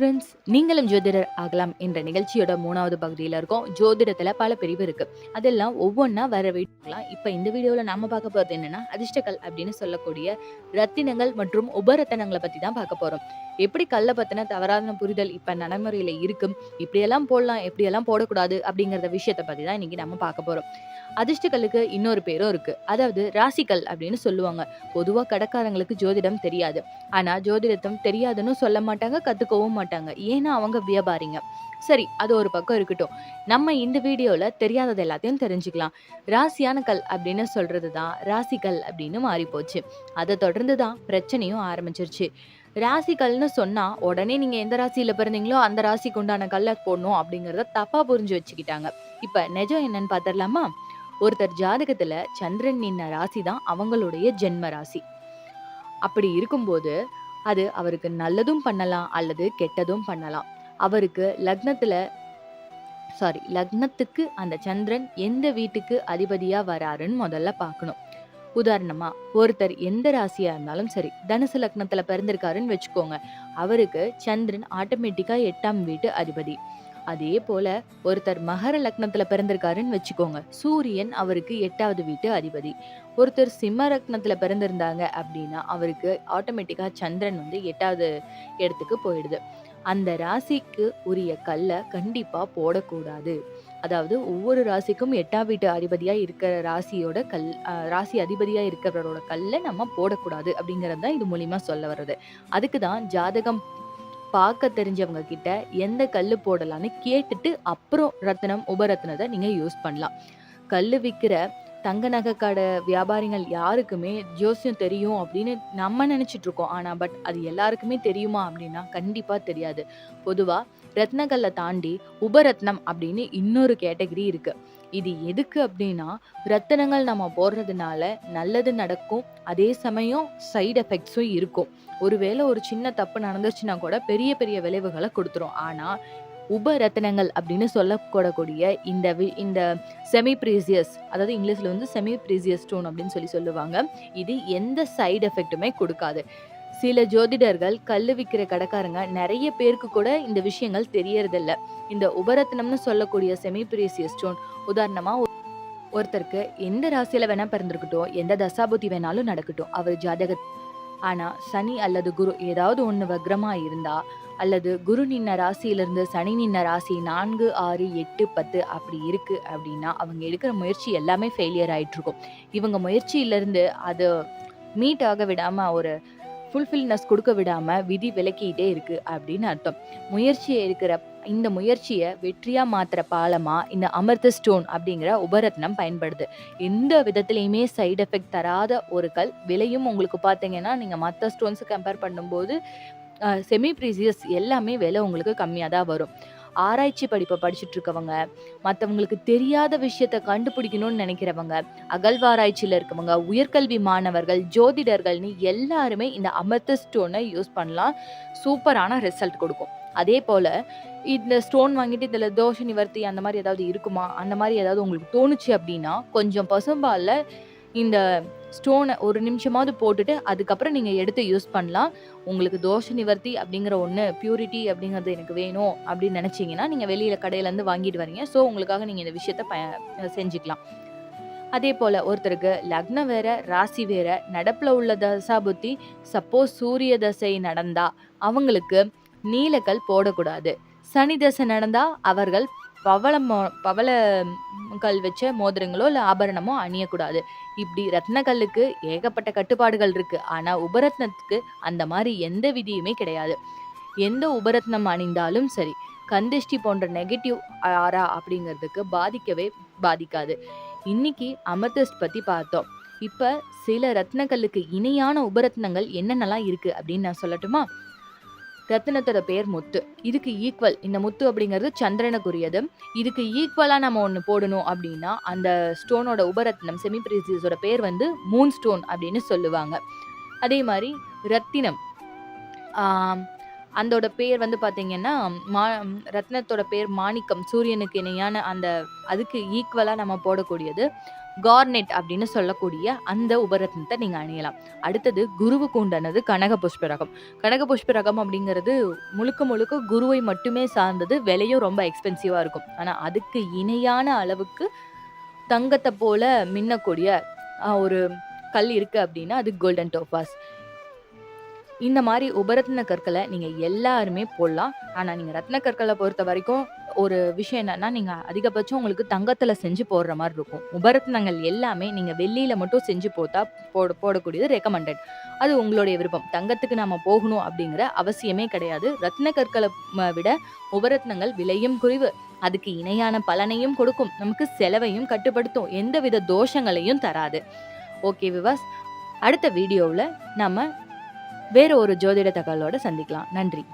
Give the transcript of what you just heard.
Friends நீங்களும் ஜோதிடர் ஆகலாம் என்ற நிகழ்ச்சியோட மூணாவது பகுதியில் இருக்கோம். ஜோதிடத்தில் பல பிரிவு இருக்கு. அதெல்லாம் ஒவ்வொன்றா வர வீட்டுக்கலாம் இப்போ இந்த வீடியோவில் நாம பார்க்க போகிறது என்னன்னா அதிர்ஷ்டக்கல் அப்படின்னு சொல்லக்கூடிய ரத்தினங்கள் மற்றும் உபரத்தினங்களை பற்றி தான் பார்க்க போகிறோம் எப்படி கல்லை பற்றின தவறான புரிதல் இப்போ நடைமுறையில் இருக்கும் இப்படியெல்லாம் போடலாம் எப்படியெல்லாம் போடக்கூடாது அப்படிங்கிறத விஷயத்தை பற்றி தான் இன்னைக்கு நம்ம பார்க்க போகிறோம் அதிர்ஷ்டக்கல்லுக்கு இன்னொரு பேரும் இருக்கு. அதாவது ராசிக்கல் அப்படின்னு சொல்லுவாங்க. பொதுவாக கடைக்காரங்களுக்கு ஜோதிடம் தெரியாது. ஆனால் ஜோதிடத்தம் தெரியாதுன்னு சொல்ல மாட்டாங்க கற்றுக்கவும் மாட்டாங்க. ஏன்னா அவங்க வியாபாரிங்க. சரி அது ஒரு பக்கம் இருக்கட்டும். நம்ம இந்த வீடியோவில் தெரியாதது எல்லாத்தையும் தெரிஞ்சுக்கலாம். ராசியான கல் அப்படின்னு சொல்றது தான் ராசிக்கல் அப்படின்னு மாறி போச்சு அதை தொடர்ந்து தான் பிரச்சனையும் ஆரம்பிச்சிருச்சு. ராசிக்கல்னு சொன்னா உடனே நீங்க எந்த ராசியில பிறந்தீங்களோ அந்த ராசிக்கு உண்டான கல்லை போடணும் அப்படிங்கிறத தப்பாக புரிஞ்சு வச்சுக்கிட்டாங்க. இப்ப நிஜம் என்னன்னு பார்த்துடலாமா ஒருத்தர் ஜாதகத்துல சந்திரன் நின்ன ராசி தான் அவங்களுடைய ஜென்ம ராசி. அப்படி இருக்கும்போது அது அவருக்கு நல்லதும் பண்ணலாம் அல்லது கெட்டதும் பண்ணலாம். அவருக்கு லக்னத்துல சாரி லக்னத்துக்கு அந்த சந்திரன் எந்த வீட்டுக்கு அதிபதியா வராருன்னு முதல்ல பார்க்கணும். உதாரணமா ஒருத்தர் எந்த ராசியா இருந்தாலும் சரி தனுசு லக்னத்துல பிறந்திருக்காருன்னு வச்சுக்கோங்க. அவருக்கு சந்திரன் ஆட்டோமேட்டிக்கா எட்டாம் வீட்டு அதிபதி. அதே போல ஒருத்தர் மகர லக்னத்துல பிறந்திருக்காருன்னு வச்சுக்கோங்க. சூரியன் அவருக்கு எட்டாவது வீட்டு அதிபதி. ஒருத்தர் சிம்ம லக்னத்துல பிறந்திருந்தாங்க அப்படின்னா அவருக்கு ஆட்டோமேட்டிக்கா சந்திரன் வந்து எட்டாவது இடத்துக்கு போயிடுது. அந்த ராசிக்கு உரிய கல்லை கண்டிப்பா போடக்கூடாது. அதாவது ஒவ்வொரு ராசிக்கும் எட்டாம் வீட்டு அதிபதியாக இருக்கிற ராசியோட கல் ராசி அதிபதியாக இருக்கிறவரோட கல்லை நம்ம போடக்கூடாது அப்படிங்கிறது தான் இது மூலிமா சொல்ல வர்றது. அதுக்கு தான் ஜாதகம் பார்க்க தெரிஞ்சவங்க கிட்ட எந்த கல் போடலான்னு கேட்டுட்டு அப்புறம் ரத்தினம் உபரத்னத்தை நீங்கள் யூஸ் பண்ணலாம். கல் விற்கிற தங்க நகை கடை வியாபாரிகள் யாருக்குமே ஜோசியம் தெரியும் அப்படின்னு நம்ம நினச்சிட்டு இருக்கோம். ஆனால் பட் அது எல்லாருக்குமே தெரியுமா அப்படின்னா கண்டிப்பாக தெரியாது. பொதுவாக ரத்னக்கல்லை தாண்டி உபரத்னம் அப்படின்னு இன்னொரு கேட்டகரி இருக்குது இது எதுக்கு அப்படின்னா ரத்தினங்கள் நம்ம போடுறதுனால நல்லது நடக்கும் அதே சமயம் சைடு எஃபெக்ட்ஸும் இருக்கும். ஒருவேளை ஒரு சின்ன தப்பு நடந்துச்சுன்னா கூட பெரிய பெரிய விளைவுகளை கொடுத்துரும். ஆனால் உப ரத்தனங்கள் அப்படின்னு சொல்லக்கூடக்கூடிய இந்த வி- இந்த செமி ப்ரீசியஸ் அதாவது இங்கிலீஷில் வந்து செமி ப்ரீசியஸ் ஸ்டோன் அப்படின்னு சொல்லி சொல்லுவாங்க. இது எந்த சைடு எஃபெக்ட்டுமே கொடுக்காது. சில ஜோதிடர்கள் கல் விற்கிற கடைக்காரங்க நிறைய பேருக்கு கூட இந்த விஷயங்கள் தெரியறதில்ல. இந்த உபரத்னம்னு சொல்லக்கூடிய செமி ஸ்டோன் உதாரணமா ஒரு- ஒருத்தருக்கு எந்த ராசியில வேணா பிறந்திருக்கட்டும் எந்த தசாபுத்தி வேணாலும் நடக்கட்டும் அவர் ஜாதக ஆனா சனி அல்லது குரு ஏதாவது ஒண்ணு வக்ரமா இருந்தா அல்லது குரு நின்ன ராசியிலிருந்து சனி நின்ன ராசி நான்கு ஆறு எட்டு பத்து அப்படி இருக்கு அப்படின்னா அவங்க எடுக்கிற முயற்சி எல்லாமே ஃபெயிலியர் ஆயிட்டு இருக்கும் இவங்க முயற்சியிலிருந்து அது மீட் ஆக விடாம ஒரு ஃபுல்ஃபில்னஸ் கொடுக்க விடாமல் விதி விலக்கிட்டே இருக்கு அப்படின்னு அர்த்தம். முயற்சியை இருக்கிற இந்த முயற்சியை வெற்றியாக மாற்றுற பாலமாக இந்த அமிர்த ஸ்டோன் அப்படிங்கிற உபரத்னம் பயன்படுது. எந்த விதத்துலையுமே சைடு எஃபெக்ட் தராத ஒரு கல் விலையும் உங்களுக்கு பார்த்தீங்கன்னா நீங்கள் மற்ற ஸ்டோன்ஸை கம்பேர் பண்ணும்போது செமி ப்ரீசியஸ் எல்லாமே விலை உங்களுக்கு கம்மியாக தான் வரும். ஆராய்ச்சி படிப்பை படிச்சுட்டு இருக்கவங்க மற்றவங்களுக்கு தெரியாத விஷயத்த கண்டுபிடிக்கணும்னு நினைக்கிறவங்க அகழ்வாராய்ச்சியில் இருக்கவங்க உயர்கல்வி மாணவர்கள் ஜோதிடர்கள்னு எல்லாருமே இந்த அமிர்த ஸ்டோனை யூஸ் பண்ணலாம். சூப்பரான ரிசல்ட் கொடுக்கும். அதே போல இந்த ஸ்டோன் வாங்கிட்டு இதில் தோஷ நிவர்த்தி அந்த மாதிரி ஏதாவது இருக்குமா? அந்த மாதிரி ஏதாவது உங்களுக்கு தோணுச்சு அப்படின்னா கொஞ்சம் பசும்பாலில் இந்த ஸ்டோனை ஒரு நிமிஷமாவது போட்டுட்டு அதுக்கப்புறம் நீங்கள் எடுத்து யூஸ் பண்ணலாம். உங்களுக்கு தோஷ நிவர்த்தி அப்படிங்கிற ஒன்று பியூரிட்டி அப்படிங்கிறது எனக்கு வேணும் அப்படின்னு நினச்சிங்கன்னா நீங்கள் வெளியில் கடையிலேருந்து வாங்கிட்டு வரீங்க. ஸோ உங்களுக்காக நீங்கள் இந்த விஷயத்த ப செஞ்சுக்கலாம். அதே போல் ஒருத்தருக்கு லக்னம் வேற ராசி வேற நடப்பில் உள்ள தசாபுத்தி சப்போஸ் சூரிய தசை நடந்தா அவங்களுக்கு நீலக்கல் போடக்கூடாது. சனி தசை நடந்தால் அவர்கள் பவள மோ பவள கல் வச்ச மோதிரங்களோ இல்லை ஆபரணமோ அணியக்கூடாது. இப்படி ரத்னக்கல்லுக்கு ஏகப்பட்ட கட்டுப்பாடுகள் இருக்கு. ஆனா உபரத்னத்துக்கு அந்த மாதிரி எந்த விதியுமே கிடையாது. எந்த உபரத்னம் அணிந்தாலும் சரி கந்திஷ்டி போன்ற நெகட்டிவ் ஆரா அப்படிங்கிறதுக்கு பாதிக்கவே பாதிக்காது. இன்னைக்கு அமர்தஸ்ட் பத்தி பார்த்தோம். இப்ப சில ரத்னக்கல்லுக்கு இணையான உபரத்னங்கள் என்னென்னலாம் இருக்கு அப்படின்னு நான் சொல்லட்டுமா? ரத்தினத்தோட பேர் முத்து இதுக்கு ஈக்குவல் இந்த முத்து அப்படிங்கிறது சந்திரனுக்குரியது இதுக்கு ஈக்குவலாக நம்ம ஒன்று போடணும் அப்படின்னா அந்த ஸ்டோனோட உபரத்னம் செமி பிரீசியஸோட பேர் வந்து மூன் ஸ்டோன் அப்படின்னு சொல்லுவாங்க அதே மாதிரி ரத்தினம் அதோட அந்தோட பேர் வந்து பார்த்தீங்கன்னா, மா ரத்னத்தோட பேர் மாணிக்கம். சூரியனுக்கு இணையான அந்த அதுக்கு ஈக்குவலாக நம்ம போடக்கூடியது. கார்னெட் அப்படின்னு சொல்லக்கூடிய அந்த உபரத்னத்தை நீங்கள் அணியலாம். அடுத்தது குருவு கூண்டானது கனக புஷ்பரகம் கனக புஷ்பரகம் அப்படிங்கிறது முழுக்க முழுக்க குருவை மட்டுமே சார்ந்தது. விலையும் ரொம்ப எக்ஸ்பென்சிவாக இருக்கும். ஆனால் அதுக்கு இணையான அளவுக்கு தங்கத்தை போல மின்னக்கூடிய ஒரு கல் இருக்கு அப்படின்னா, அது கோல்டன் டோபாஸ். இந்த மாதிரி உபரத்ன கற்களை நீங்கள் எல்லாருமே போடலாம். ஆனால் நீங்கள் ரத்ன கற்களை பொறுத்த வரைக்கும் ஒரு விஷயம் என்னன்னா, நீங்க அதிகபட்சம் உங்களுக்கு தங்கத்துல செஞ்சு போடுற மாதிரி இருக்கும். உபரத்னங்கள் எல்லாமே நீங்க வெள்ளியில மட்டும் செஞ்சு போட்டா போட போடக்கூடியது ரெக்கமெண்டட். அது உங்களுடைய விருப்பம். தங்கத்துக்கு நாம போகணும் அப்படிங்கிற அவசியமே கிடையாது. ரத்ன கற்களை விட உபரத்னங்கள் விலையும் குறைவு. அதுக்கு இணையான பலனையும் கொடுக்கும். நமக்கு செலவையும் கட்டுப்படுத்தும். எந்தவித தோஷங்களையும் தராது. ஓகே விவாஸ் அடுத்த வீடியோவில் நம்ம வேற ஒரு ஜோதிட தகவலோட சந்திக்கலாம். நன்றி.